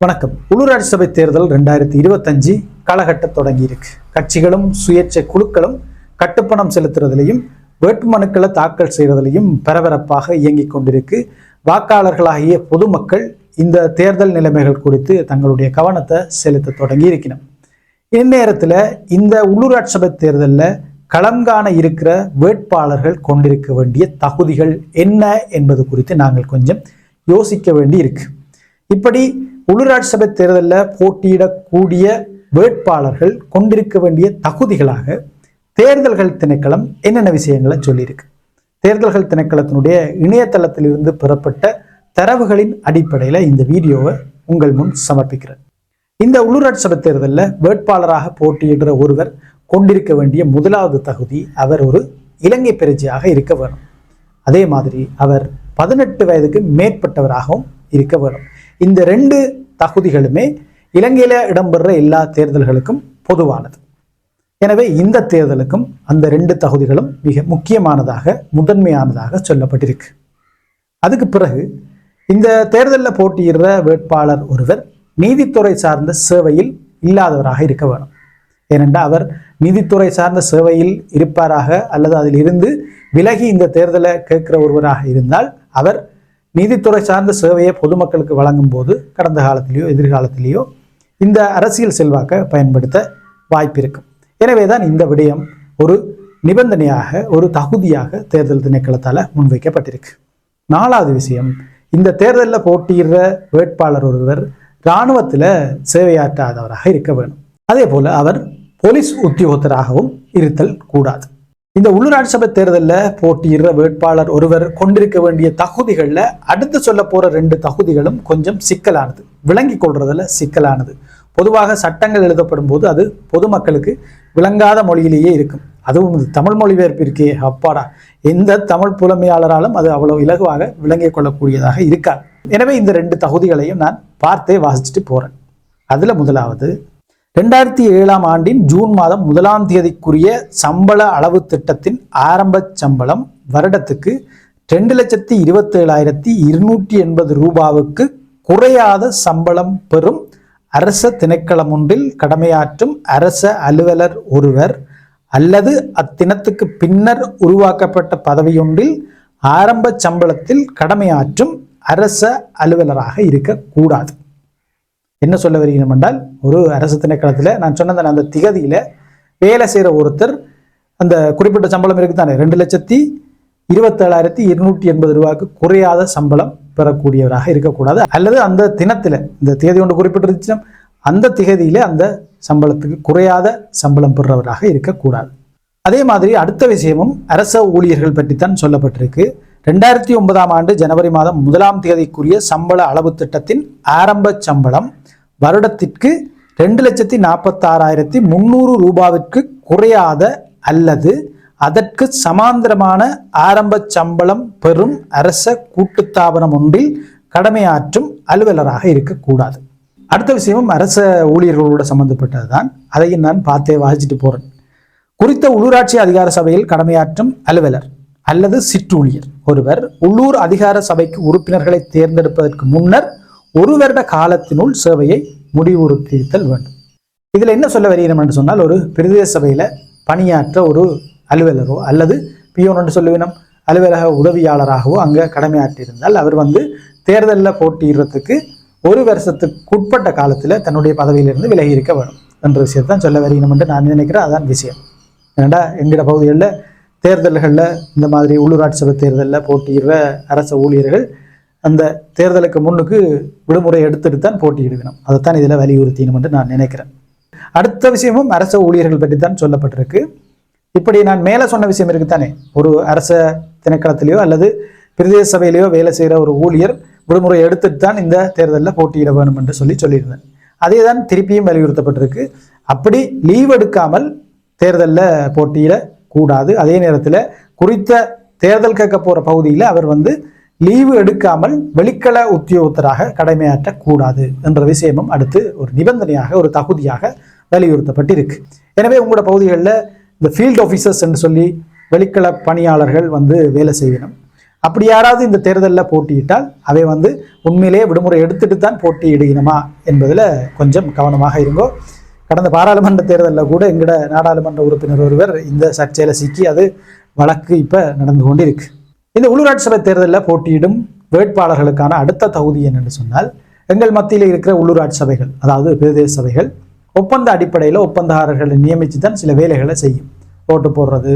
வணக்கம். உள்ளூராட்சி சபை தேர்தல் ரெண்டாயிரத்தி இருபத்தஞ்சு காலகட்ட தொடங்கி இருக்கு கட்சிகளும் சுயேட்சை குழுக்களும் கட்டுப்பணம் செலுத்துறதுலையும் வேட்புமனுக்களை தாக்கல் செய்வதிலையும் பரபரப்பாக இயங்கிக் கொண்டிருக்கு. வாக்காளர்களாகிய பொதுமக்கள் இந்த தேர்தல் நிலைமைகள் குறித்து தங்களுடைய கவனத்தை செலுத்த தொடங்கி இருக்கிறோம் இந்நேரத்தில் இந்த உள்ளூராட்சி சபை தேர்தலில் களம் காண இருக்கிற வேட்பாளர்கள் கொண்டிருக்க வேண்டிய தகுதிகள் என்ன என்பது குறித்து நாங்கள் கொஞ்சம் யோசிக்க வேண்டி இருக்கு இப்படி உள்ளூராட்சி சபை தேர்தலில் போட்டியிடக்கூடிய வேட்பாளர்கள் கொண்டிருக்க வேண்டிய தகுதிகளாக தேர்தல்கள் திணைக்களம் என்னென்ன விஷயங்களை சொல்லியிருக்கு? தேர்தல்கள் திணைக்களத்தினுடைய இணையதளத்திலிருந்து பெறப்பட்ட தரவுகளின் அடிப்படையில் இந்த வீடியோவை உங்கள் முன் சமர்ப்பிக்கிறேன். இந்த உள்ளூராட்சி சபை தேர்தலில் வேட்பாளராக போட்டியிடுற ஒருவர் கொண்டிருக்க வேண்டிய முதலாவது தகுதி அவர் ஒரு இலங்கை பிரஜையாக இருக்க வேணும். அதே மாதிரி அவர் பதினெட்டு வயதுக்கு மேற்பட்டவராகவும் இருக்க வேணும். இந்த ரெண்டு தகுதிகளுமே இலங்கையில் இடம்பெறுற எல்லா தேர்தல்களுக்கும் பொதுவானது. எனவே இந்த தேர்தலுக்கும் அந்த ரெண்டு தகுதிகளும் மிக முக்கியமானதாக முதன்மையானதாக சொல்லப்பட்டிருக்கு. அதுக்கு பிறகு இந்த தேர்தலில் போட்டியிடுற வேட்பாளர் ஒருவர் நீதித்துறை சார்ந்த சேவையில் இல்லாதவராக இருக்க வேணும் ஏனென்றால் அவர் நீதித்துறை சார்ந்த சேவையில் இருப்பாராக அல்லது அதில் இருந்து விலகி இந்த தேர்தலை கேட்கிற ஒருவராக இருந்தால் அவர் நீதித்துறை சார்ந்த சேவையை பொதுமக்களுக்கு வழங்கும் போது கடந்த காலத்திலேயோ எதிர்காலத்திலேயோ இந்த அரசியல் செல்வாக்கை பயன்படுத்த வாய்ப்பு இருக்கும் எனவே தான் இந்த விடயம் ஒரு நிபந்தனையாக ஒரு தகுதியாக தேர்தல் திணைக்களத்தால் முன்வைக்கப்பட்டிருக்கு. நாலாவது விஷயம் இந்த தேர்தலில் போட்டியிடுற வேட்பாளர் ஒருவர் இராணுவத்தில் சேவையாற்றாதவராக இருக்க வேணும். அதே போல் அவர் போலீஸ் உத்தியோகத்தராகவும் இருத்தல் கூடாது. இந்த உள்ளூராட்சி சபை தேர்தலில் போட்டியிடுற வேட்பாளர் ஒருவர் கொண்டிருக்க வேண்டிய தகுதிகளில் அடுத்து சொல்ல போகிற ரெண்டு தகுதிகளும் கொஞ்சம் சிக்கலானது. விளங்கி கொள்றதுல சிக்கலானது. பொதுவாக சட்டங்கள் எழுதப்படும் போது அது பொதுமக்களுக்கு விளங்காத மொழியிலேயே இருக்கும். அதுவும் தமிழ் மொழிபெயர்ப்பு இருக்கே அப்பாடா. எந்த தமிழ் புலமையாளராலும் அது அவ்வளவு இலகுவாக விளங்கிக் கொள்ளக்கூடியதாக இருக்காது. எனவே இந்த ரெண்டு தகுதிகளையும் நான் பார்த்தே வாசிச்சுட்டு போகிறேன் அதில் முதலாவது ரெண்டாயிரத்தி ஏழாம் ஆண்டின் ஜூன் மாதம் முதலாம் தேதிக்குரிய சம்பள அளவு திட்டத்தின் ஆரம்ப சம்பளம் வருடத்துக்கு ரெண்டு லட்சத்தி இருபத்தேழாயிரத்தி இருநூற்றி எண்பது ரூபாவுக்கு குறையாத சம்பளம் பெறும் அரச திணைக்களம் ஒன்றில் கடமையாற்றும் அரச அலுவலர் ஒருவர் அல்லது அத்தினத்துக்கு பின்னர் உருவாக்கப்பட்ட பதவியொன்றில் ஆரம்ப சம்பளத்தில் கடமையாற்றும் அரச அலுவலராக இருக்கக்கூடாது. என்ன சொல்ல வருகிறோம் என்றால் ஒரு அரசு திணைக்களத்தில் நான் சொன்ன அந்த திகதியில் வேலை செய்கிற ஒருத்தர் அந்த குறிப்பிட்ட சம்பளம் இருக்குதானே? ரெண்டு லட்சத்தி இருபத்தேழாயிரத்தி இருநூற்றி எண்பது ரூபாய்க்கு குறையாத சம்பளம் பெறக்கூடியவராக இருக்கக்கூடாது. அல்லது அந்த தினத்தில் இந்த தேதி ஒன்று குறிப்பிட்டிருந்துச்சுன்னா அந்த திகதியில் அந்த சம்பளத்துக்கு குறையாத சம்பளம் பெறுறவராக இருக்கக்கூடாது. அதே மாதிரி அடுத்த விஷயமும் அரச ஊழியர்கள் பற்றித்தான் சொல்லப்பட்டிருக்கு. ரெண்டாயிரத்தி ஒன்பதாம் ஆண்டு ஜனவரி மாதம் முதலாம் தேதிக்குரிய சம்பள அளவு திட்டத்தின் ஆரம்ப சம்பளம் வருடத்திற்கு ரெண்டு லட்சத்தி நாற்பத்தாறாயிரத்தி முந்நூறு ரூபாவிற்கு குறையாத அல்லது அதற்கு சமாந்தரமான ஆரம்ப சம்பளம் பெறும் அரச கூட்டுத்தாபனம் ஒன்றில் கடமையாற்றும் அலுவலராக இருக்கக்கூடாது. அடுத்த விஷயமும் அரச ஊழியர்களோட சம்பந்தப்பட்டதுதான். அதையும் நான் பார்த்தே வாசிச்சுட்டு போறேன். குறித்த உள்ளூராட்சி அதிகார சபையில் கடமையாற்றும் அலுவலர் அல்லது சிற்றூழியர் ஒருவர் உள்ளூர் அதிகார சபைக்கு உறுப்பினர்களை தேர்ந்தெடுப்பதற்கு முன்னர் ஒரு வருட காலத்தினுள் சேவையை முடிவுறுத்தித்தல் வேண்டும். இதில் என்ன சொல்ல வருகிறோம் என்று சொன்னால் ஒரு பிரதேச சபையில் பணியாற்ற ஒரு அலுவலரோ அல்லது பியோன் என்று சொல்லுவினம் அலுவலக உதவியாளராகவோ அங்கே கடமையாற்றியிருந்தால் அவர் வந்து தேர்தலில் போட்டியிடுறதுக்கு ஒரு வருஷத்துக்கு உட்பட்ட காலத்தில் தன்னுடைய பதவியிலிருந்து விலகி இருக்க வேணும் என்ற விஷயத்தான் சொல்ல வருகிறோம் என்று நான் நினைக்கிறேன். அதான் விஷயம். ஏன்னா எங்களோட பகுதிகளில் தேர்தல்களில் இந்த மாதிரி உள்ளூராட்சி சபை தேர்தலில் போட்டியிடுற அரச ஊழியர்கள் அந்த தேர்தலுக்கு முன்னுக்கு விடுமுறை எடுத்துட்டு தான் போட்டியிடுவினோம் அதைத்தான் இதில் வலியுறுத்தினோம் என்று நான் நினைக்கிறேன். அடுத்த விஷயமும் அரச ஊழியர்கள் பற்றி தான் சொல்லப்பட்டிருக்கு. இப்படி நான் மேலே சொன்ன விஷயம் இருக்குத்தானே ஒரு அரச திணைக்களத்திலேயோ அல்லது பிரதேச சபையிலேயோ வேலை செய்கிற ஒரு ஊழியர் விடுமுறை எடுத்துட்டு தான் இந்த தேர்தலில் போட்டியிட வேணும் என்று சொல்லி சொல்லியிருந்தேன். அதே தான் திருப்பியும் வலியுறுத்தப்பட்டிருக்கு. அப்படி லீவ் எடுக்காமல் தேர்தலில் போட்டியிடக்கூடாது. அதே நேரத்தில் குறித்த தேர்தல் கேட்க போகிற பகுதியில் அவர் வந்து லீவு எடுக்காமல் வெளிக்கள உத்தியோகத்தராக கடமையாற்றக்கூடாது என்ற விஷயமும் அடுத்து ஒரு நிபந்தனையாக ஒரு தகுதியாக வலியுறுத்தப்பட்டிருக்கு. எனவே உங்களோட பகுதிகளில் இந்த ஃபீல்டு ஆஃபீஸர்ஸ் என்று சொல்லி வெளிக்கள பணியாளர்கள் வந்து வேலை செய்யணும். அப்படி யாராவது இந்த தேர்தலில் போட்டியிட்டால் அவை வந்து உண்மையிலேயே விடுமுறை எடுத்துட்டு தான் போட்டியிடுகிறோமா என்பதில் கொஞ்சம் கவனமாக இருங்கோ. கடந்த பாராளுமன்ற தேர்தலில் கூட எங்கட நாடாளுமன்ற உறுப்பினர் ஒருவர் இந்த சர்ச்சையில் சிக்கி அது வழக்கு இப்போ நடந்து கொண்டிருக்கு. இந்த உள்ளூராட்சி சபை தேர்தலில் போட்டியிடும் வேட்பாளர்களுக்கான அடுத்த தகுதி என்னென்னு சொன்னால் எங்கள் மத்தியில் இருக்கிற உள்ளூராட்சி சபைகள் அதாவது பிரதேச சபைகள் ஒப்பந்த அடிப்படையில் ஒப்பந்தக்காரர்களை நியமித்து தான் சில வேலைகளை செய்யும். ஓட்டு போடுறது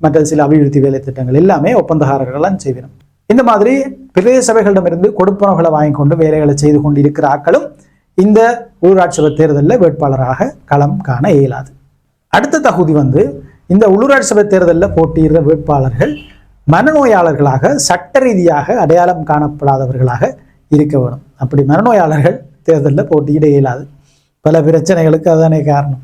மற்ற சில அபிவிருத்தி வேலை திட்டங்கள் எல்லாமே ஒப்பந்தக்காரர்கள்லாம் செய்விடும் இந்த மாதிரி பிரதேச சபைகளிடமிருந்து கொடுப்பனவுகளை வாங்கி கொண்டு வேலைகளை செய்து கொண்டு இருக்கிற ஆக்களும் இந்த உள்ளூராட்சி சபை தேர்தலில் வேட்பாளராக களம் காண இயலாது. அடுத்த தகுதி வந்து இந்த உள்ளூராட்சி சபை தேர்தலில் போட்டியிடுற வேட்பாளர்கள் மனநோயாளர்களாக சட்ட ரீதியாக அடையாளம் காணப்படாதவர்களாக இருக்க வேணும். அப்படி மனநோயாளர்கள் தேர்தலில் போட்டியிட இயலாது. பல பிரச்சனைகளுக்கு அதுதானே காரணம்.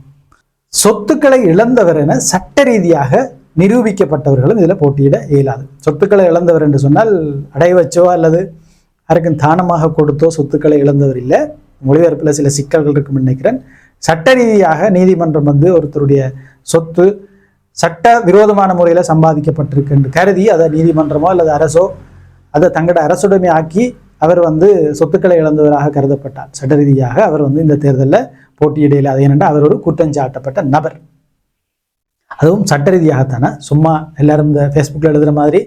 சொத்துக்களை இழந்தவர் என சட்ட ரீதியாக நிரூபிக்கப்பட்டவர்களும் இதில் போட்டியிட இயலாது. சொத்துக்களை இழந்தவர் என்று சொன்னால் அடை வச்சோ அல்லது யாருக்கும் தானமாக கொடுத்தோ சொத்துக்களை இழந்தவர் இல்லை. மொழிபெயர்ப்பில் சில சிக்கல்கள் இருக்கும்னு நினைக்கிறேன். சட்ட ரீதியாக நீதிமன்றம் வந்து ஒருத்தருடைய சொத்து சட்ட விரோதமான முறையில் சம்பாதிக்கப்பட்டிருக்கு என்று கருதி அதை நீதிமன்றமோ அல்லது அரசோ அதை தங்களோட அரசுடைமை ஆக்கி அவர் வந்து சொத்துக்களை இழந்தவராக கருதப்பட்டார். சட்ட ரீதியாக அவர் வந்து இந்த தேர்தலில் போட்டியிட இயலாது ஏனென்றால் அவர் ஒரு குற்றஞ்சாட்டப்பட்ட நபர். அதுவும் சட்ட ரீதியாகத்தானே? சும்மா எல்லாரும் இந்த ஃபேஸ்புக்கில் எழுதுகிற மாதிரி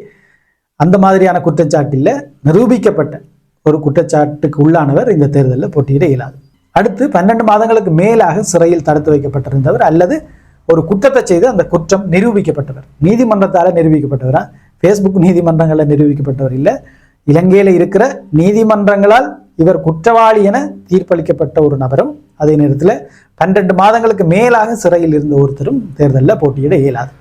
அந்த மாதிரியான குற்றச்சாட்டில் நிரூபிக்கப்பட்ட ஒரு குற்றச்சாட்டுக்கு உள்ளானவர் இந்த தேர்தலில் போட்டியிட இயலாது. அடுத்து பன்னெண்டு மாதங்களுக்கு மேலாக சிறையில் தடுத்து வைக்கப்பட்டிருந்தவர் அல்லது ஒரு குற்றத்தை செய்து அந்த குற்றம் நிரூபிக்கப்பட்டவர். நீதிமன்றத்தால் நிரூபிக்கப்பட்டவரா? ஃபேஸ்புக் நீதிமன்றங்களில் நிரூபிக்கப்பட்டவர் இல்லை. இலங்கையில் இருக்கிற நீதிமன்றங்களால் இவர் குற்றவாளி என தீர்ப்பளிக்கப்பட்ட ஒரு நபரும் அதே நேரத்தில் பன்னெண்டு மாதங்களுக்கு மேலாக சிறையில் இருந்த ஒருத்தரும் தேர்தலில் போட்டியிட இயலாது.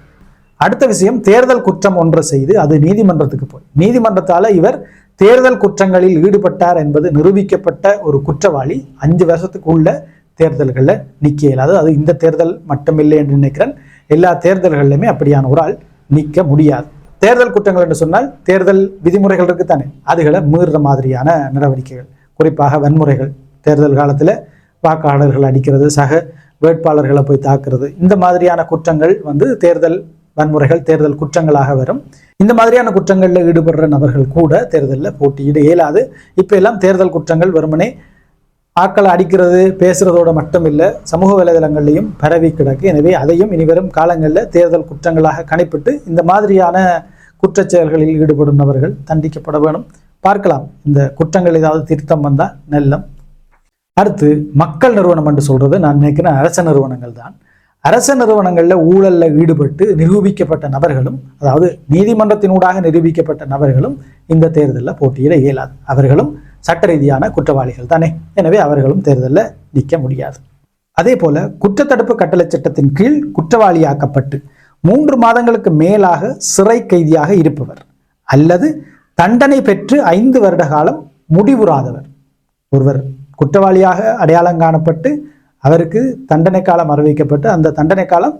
அடுத்த விஷயம் தேர்தல் குற்றம் ஒன்றை செய்து அது நீதிமன்றத்துக்கு போய். நீதிமன்றத்தால் இவர் தேர்தல் குற்றங்களில் ஈடுபட்டார் என்பது நிரூபிக்கப்பட்ட ஒரு குற்றவாளி அஞ்சு வருஷத்துக்குள்ள தேர்தல்களில் நிற்க இயலாது. அது இந்த தேர்தல் மட்டுமில்லை என்று நினைக்கிறேன். எல்லா தேர்தல்களிலுமே அப்படியான ஒரு ஆள் நிற்க முடியாது. தேர்தல் குற்றங்கள் என்று சொன்னால் தேர்தல் விதிமுறைகள் இருக்குத்தானே? அதுகளை மீறுற மாதிரியான நடவடிக்கைகள். குறிப்பாக வன்முறைகள் தேர்தல் காலத்தில் வாக்காளர்கள் அடிக்கிறது சக வேட்பாளர்களை போய் தாக்குறது. இந்த மாதிரியான குற்றங்கள் வந்து தேர்தல் வன்முறைகள் தேர்தல் குற்றங்களாக வரும். இந்த மாதிரியான குற்றங்களில் ஈடுபடுற நபர்கள் கூட தேர்தலில் போட்டியிட இயலாது. இப்போ எல்லாம் தேர்தல் குற்றங்கள் வெறுமனே ஆக்களை அடிக்கிறது பேசுறதோட மட்டும் இல்லை சமூக வலைதளங்கள்லையும் பரவி கிடக்கு. எனவே அதையும் இனிவரும் காலங்களில் தேர்தல் குற்றங்களாக கணிப்பிட்டு இந்த மாதிரியான குற்றச் செயல்களில் ஈடுபடும் நபர்கள் தண்டிக்கப்பட வேணும். பார்க்கலாம். இந்த குற்றங்கள் ஏதாவது திருத்தம் வந்தால் நல்லம். அடுத்து மக்கள் நிறுவனம் என்று சொல்றது நான் நினைக்கிறேன் அரச நிறுவனங்கள் தான். அரச நிறுவனங்களில் ஊழலில் ஈடுபட்டு நிரூபிக்கப்பட்ட நபர்களும் அதாவது நீதிமன்றத்தினூடாக நிரூபிக்கப்பட்ட நபர்களும் இந்த தேர்தலில் போட்டியிட இயலாது. அவர்களும் சட்ட ரீதியான குற்றவாளிகள் தானே? எனவே அவர்களும் தேர்தலில் நிற்க முடியாது. அதே போல குற்றத்தடுப்பு கட்டளை சட்டத்தின் கீழ் குற்றவாளியாக்கப்பட்டு மூன்று மாதங்களுக்கு மேலாக சிறை கைதியாக இருப்பவர் அல்லது தண்டனை பெற்று ஐந்து வருட காலம் முடிவுறாதவர். ஒருவர் குற்றவாளியாக அடையாளம் காணப்பட்டு அவருக்கு தண்டனை காலம் அறிவிக்கப்பட்டு அந்த தண்டனை காலம்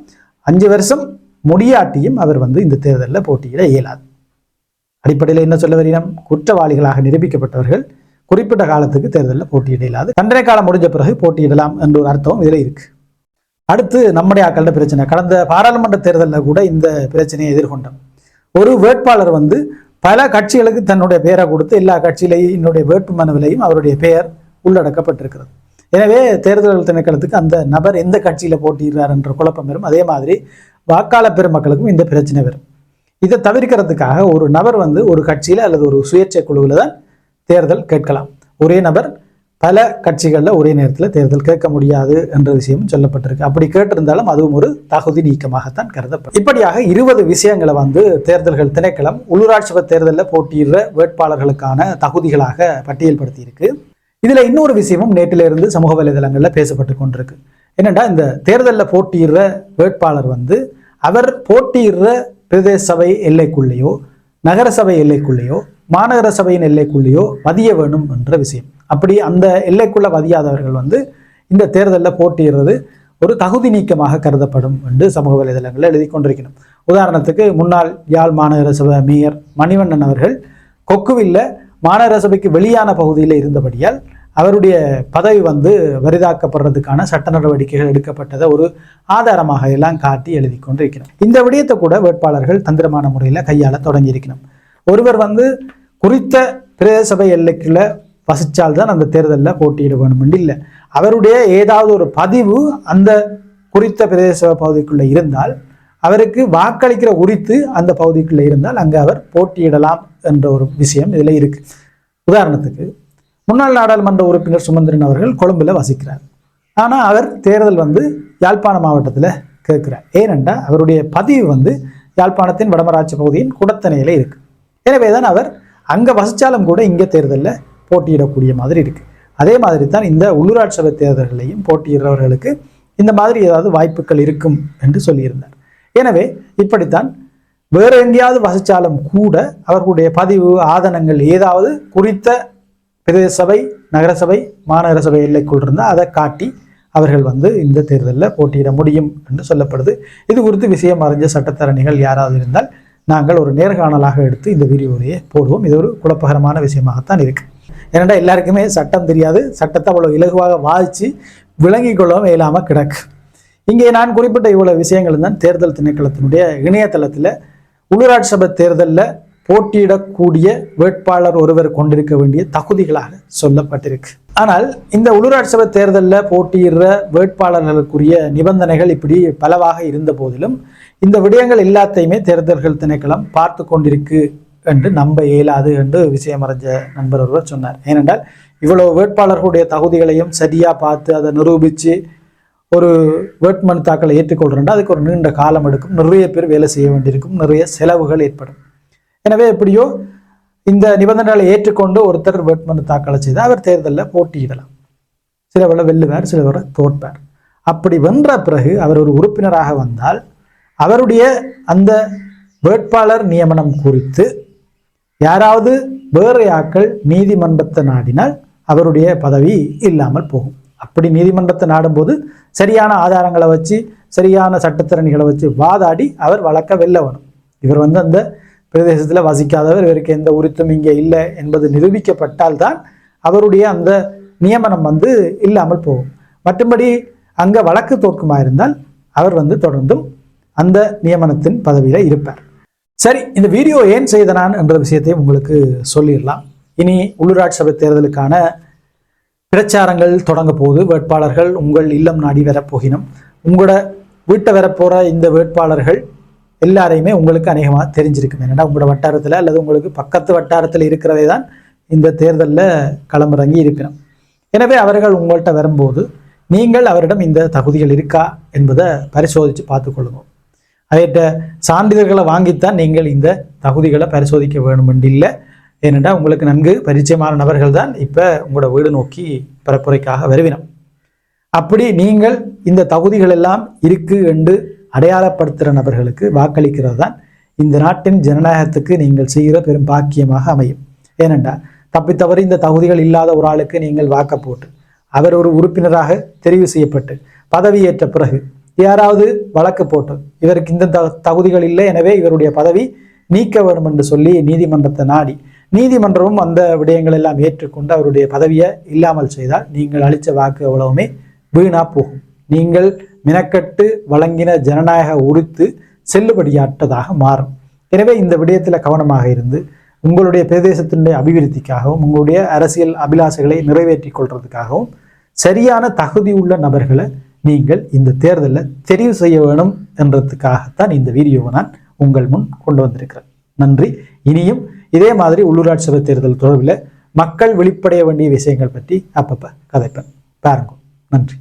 அஞ்சு வருஷம் முடியாட்டியும் அவர் வந்து இந்த தேர்தலில் போட்டியிட இயலாது. அடிப்படையில் என்ன சொல்ல வரீனம் குற்றவாளிகளாக நிரூபிக்கப்பட்டவர்கள் குறிப்பிட்ட காலத்துக்கு தேர்தலில் போட்டியிட இல்லாது தண்டனை காலம் முடிஞ்ச பிறகு போட்டியிடலாம் என்ற ஒரு அர்த்தம் இதில் இருக்கு. அடுத்து நம்முடைய ஆக்கள்கிட்ட பிரச்சனை. கடந்த பாராளுமன்ற தேர்தலில் கூட இந்த பிரச்சனையை எதிர்கொண்டோம். ஒரு வேட்பாளர் வந்து பல கட்சிகளுக்கு தன்னுடைய பெயரை கொடுத்து எல்லா கட்சியிலையும் என்னுடைய வேட்பு மனுவிலையும் அவருடைய பெயர் உள்ளடக்கப்பட்டிருக்கிறது. எனவே தேர்தல் திணைக்களத்துக்கு அந்த நபர் எந்த கட்சியில் போட்டியிடுறார் என்ற குழப்பம் வரும். அதே மாதிரி வாக்காளர் பெருமக்களுக்கும் இந்த பிரச்சனை வரும். இதை தவிர்க்கிறதுக்காக ஒரு நபர் வந்து ஒரு கட்சியில் அல்லது ஒரு சுயேட்சை குழுவில் தான் தேர்தல் கேட்கலாம். ஒரே நபர் பல கட்சிகளில் ஒரே நேரத்தில் தேர்தல் கேட்க முடியாது என்ற விஷயமும் சொல்லப்பட்டிருக்கு. அப்படி கேட்டிருந்தாலும் அதுவும் ஒரு தகுதி நீக்கமாகத்தான் கருதப்படும். இப்படியாக இருபது விஷயங்களை வந்து தேர்தல்கள் திணைக்களம் உள்ளூராட்சி தேர்தலில் போட்டியிடுற வேட்பாளர்களுக்கான தகுதிகளாக பட்டியல்படுத்தி இருக்கு இதுல இன்னொரு விஷயமும் நேற்றிலிருந்து சமூக வலைதளங்களில் பேசப்பட்டு கொண்டிருக்கு. என்னன்னா இந்த தேர்தலில் போட்டியிடுற வேட்பாளர் வந்து அவர் போட்டியிடுற பிரதேச சபை எல்லைக்குள்ளேயோ நகர சபை எல்லைக்குள்ளேயோ மாநகர சபையின் எல்லைக்குள்ளேயோ வதிய வேணும் என்ற விஷயம். அப்படி அந்த எல்லைக்குள்ள வதியாதவர்கள் வந்து இந்த தேர்தலில் போட்டியிடுறது ஒரு தகுதி நீக்கமாக கருதப்படும் என்று சமூக வலைதளங்களில் எழுதி கொண்டிருக்கணும் உதாரணத்துக்கு முன்னாள் யாழ் மாநகர சபை மேயர் மணிவண்ணன் அவர்கள் கொக்குவில்ல மாநகர சபைக்கு வெளியான பகுதியில் இருந்தபடியால் அவருடைய பதவி வந்து வரிதாக்கப்படுறதுக்கான சட்ட நடவடிக்கைகள் எடுக்கப்பட்டதை ஒரு ஆதாரமாக எல்லாம் காட்டி எழுதி கொண்டிருக்கணும் இந்த விடயத்தை கூட வேட்பாளர்கள் தந்திரமான முறையில் கையாள தொடங்கியிருக்கணும் ஒருவர் வந்து குறித்த பிரதேச சபை எல்லைக்குள்ள வசித்தால்தான் அந்த தேர்தலில் போட்டியிட வேணும் இல்லை. அவருடைய ஏதாவது ஒரு பதிவு அந்த குறித்த பிரதேச சபை பகுதிக்குள்ளே இருந்தால் அவருக்கு வாக்களிக்கிற உரித்து அந்த பகுதிக்குள்ளே இருந்தால் அங்கே அவர் போட்டியிடலாம் என்ற ஒரு விஷயம் இதில் இருக்குது உதாரணத்துக்கு முன்னாள் நாடாளுமன்ற உறுப்பினர் சுமந்திரன் அவர்கள் கொழும்பில் வசிக்கிறார். ஆனால் அவர் தேர்தல் வந்து யாழ்ப்பாண மாவட்டத்தில் கேட்கிறார். ஏனென்றால் அவருடைய பதிவு வந்து யாழ்ப்பாணத்தின் வடமராட்சி பகுதியின் குடத்தனையில் இருக்குது எனவே தான் அவர் அங்கே வசித்தாலும் கூட இங்கே தேர்தலில் போட்டியிடக்கூடிய மாதிரி இருக்குது அதே மாதிரி தான் இந்த உள்ளூராட்சி சபை தேர்தல்களையும் போட்டியிடுறவர்களுக்கு இந்த மாதிரி ஏதாவது வாய்ப்புகள் இருக்கும் என்று சொல்லியிருந்தார். எனவே இப்படித்தான் வேறு எங்கேயாவது வசித்தாலும் கூட அவர்களுடைய பதிவு ஆதனங்கள் ஏதாவது குறித்த பிரதேச சபை நகரசபை மாநகர சபை எல்லைக்குள் இருந்தால் அதை காட்டி அவர்கள் வந்து இந்த தேர்தலில் போட்டியிட முடியும் என்று சொல்லப்படுது. இது குறித்து விஷயம் அறிஞ்ச சட்டத்தரணிகள் யாராவது இருந்தால் நாங்கள் ஒரு நேர்காணலாக எடுத்து இந்த வீடியோவிலேயே போடுவோம். இது ஒரு குழப்பகரமான விஷயமாகத்தான் இருக்குது ஏனென்றால் எல்லாருக்குமே சட்டம் தெரியாது. சட்டத்தை அவ்வளோ இலகுவாக வாதிச்சு விளங்கி கொள்ளவும் இயலாமல் கிடக்கு. இங்கே நான் குறிப்பிட்ட இவ்வளோ விஷயங்கள் தான் தேர்தல் திணைக்களத்தினுடைய இணையதளத்தில் உள்ளூராட்சி சபை தேர்தலில் போட்டியிடக்கூடிய வேட்பாளர் ஒருவர் கொண்டிருக்க வேண்டிய தகுதிகளாக சொல்லப்பட்டிருக்கு. ஆனால் இந்த உள்ளூராட்சி சபை தேர்தலில் போட்டியிடுற வேட்பாளர்களுக்குரிய நிபந்தனைகள் இப்படி பலவாக இருந்த போதிலும் இந்த விடயங்கள் எல்லாத்தையுமே தேர்தல்கள் திணைக்களம் பார்த்து கொண்டிருக்கு என்று நம்ப இயலாது என்று விஷயம் அறிஞ்ச நண்பர் ஒருவர் சொன்னார். ஏனென்றால் இவ்வளவு வேட்பாளர்களுடைய தகுதிகளையும் சரியாக பார்த்து அதை நிரூபித்து ஒரு வேட்புமனு தாக்கலை ஏற்றுக்கொள்றேன்டா அதுக்கு ஒரு நீண்ட காலம் எடுக்கும். நிறைய பேர் வேலை செய்ய வேண்டியிருக்கும். நிறைய செலவுகள் ஏற்படும். எனவே எப்படியோ இந்த நிபந்தனைகளை ஏற்றுக்கொண்டு ஒருத்தர் வேட்புமனு தாக்கலை செய்தால் அவர் தேர்தலில் போட்டியிடலாம். சிலவரை வெல்லுவார் சிலவரை தோற்பார். அப்படி வென்ற பிறகு அவர் ஒரு உறுப்பினராக வந்தால் அவருடைய அந்த வேட்பாளர் நியமனம் குறித்து யாராவது வேறு ஆக்கள் நீதிமன்றத்தை நாடினால் அவருடைய பதவி இல்லாமல் போகும். அப்படி நீதிமன்றத்தை நாடும்போது சரியான ஆதாரங்களை வச்சு சரியான சட்டத்திறனிகளை வச்சு வாதாடி அவர் வழக்க வெல்ல வேணும். இவர் வந்து அந்த பிரதேசத்தில் வசிக்காதவர் இவருக்கு எந்த உரித்தும் இங்கே இல்லை என்பது நிரூபிக்கப்பட்டால் தான் அவருடைய அந்த நியமனம் வந்து இல்லாமல் போகும். மற்றபடி அங்கே வழக்கு தோற்குமா இருந்தால் அவர் வந்து தொடர்ந்தும் அந்த நியமனத்தின் பதவியில் இருப்பார். சரி இந்த வீடியோ ஏன் செய்தனான் என்ற விஷயத்தையும் உங்களுக்கு சொல்லிடலாம். இனி உள்ளூராட்சி சபை தேர்தலுக்கான பிரச்சாரங்கள் தொடங்க போது வேட்பாளர்கள் உங்கள் இல்லம் நாடி வரப்போகினும் உங்களோட வீட்டை வரப்போகிற இந்த வேட்பாளர்கள் எல்லாரையுமே உங்களுக்கு அநேகமாக தெரிஞ்சிருக்கும். என்னென்னா உங்களோட வட்டாரத்தில் அல்லது உங்களுக்கு பக்கத்து வட்டாரத்தில் இருக்கிறதே தான் இந்த தேர்தலில் களமிறங்கி இருக்கணும் எனவே அவர்கள் உங்கள்கிட்ட வரும்போது நீங்கள் அவரிடம் இந்த தகுதிகள் இருக்கா என்பதை பரிசோதித்து பார்த்துக்கொள்ளுங்க அவர்கிட்ட சான்றிதழ்களை வாங்கித்தான் நீங்கள் இந்த தகுதிகளை பரிசோதிக்க வேணும் என்று இல்லை. ஏனென்றால் உங்களுக்கு நன்கு பரிச்சயமான நபர்கள் தான் இப்போ உங்களோட வீடு நோக்கி பரப்புரைக்காக வருவினோம் அப்படி நீங்கள் இந்த தகுதிகள் எல்லாம் இருக்கு என்று அடையாளப்படுத்துகிற நபர்களுக்கு வாக்களிக்கிறது தான் இந்த நாட்டின் ஜனநாயகத்துக்கு நீங்கள் செய்கிற பெரும் பாக்கியமாக அமையும். ஏனென்றால் தப்பித்தவறி இந்த தகுதிகள் இல்லாத ஒரு ஆளுக்கு நீங்கள் வாக்க போட்டு அவர் ஒரு உறுப்பினராக தெரிவு செய்யப்பட்டு பதவியேற்ற பிறகு யாராவது வழக்கு போட்டு இவருக்கு இந்த த தகுதிகள் இல்லை எனவே இவருடைய பதவி நீக்க வேண்டும் என்று சொல்லி நீதிமன்றத்தை நாடி நீதிமன்றமும் அந்த விடயங்கள் எல்லாம் ஏற்றுக்கொண்டு அவருடைய பதவியை இல்லாமல் செய்தால் நீங்கள் அளித்த வாக்கு அவ்வளவுமே வீணா போகும். நீங்கள் மினக்கட்டு வழங்கின ஜனநாயக உறுத்து செல்லுபடியாட்டதாக மாறும். எனவே இந்த விடயத்தில் கவனமாக இருந்து உங்களுடைய பிரதேசத்தினுடைய அபிவிருத்திக்காகவும் உங்களுடைய அரசியல் அபிலாசைகளை நிறைவேற்றிக் கொள்றதுக்காகவும் சரியான தகுதி உள்ள நபர்களை நீங்கள் இந்த தேர்தலில் தெரிவு செய்ய வேணும் என்றதுக்காகத்தான் இந்த வீடியோவை நான் உங்கள் முன் கொண்டு வந்திருக்கிறேன். நன்றி. இனியும் இதே மாதிரி உள்ளூராட்சி சபை தேர்தல் தொடர்பில் மக்கள் வெளிப்படைய வேண்டிய விஷயங்கள் பற்றி அப்பப்போ கதைப்பேன். பாருங்க. நன்றி.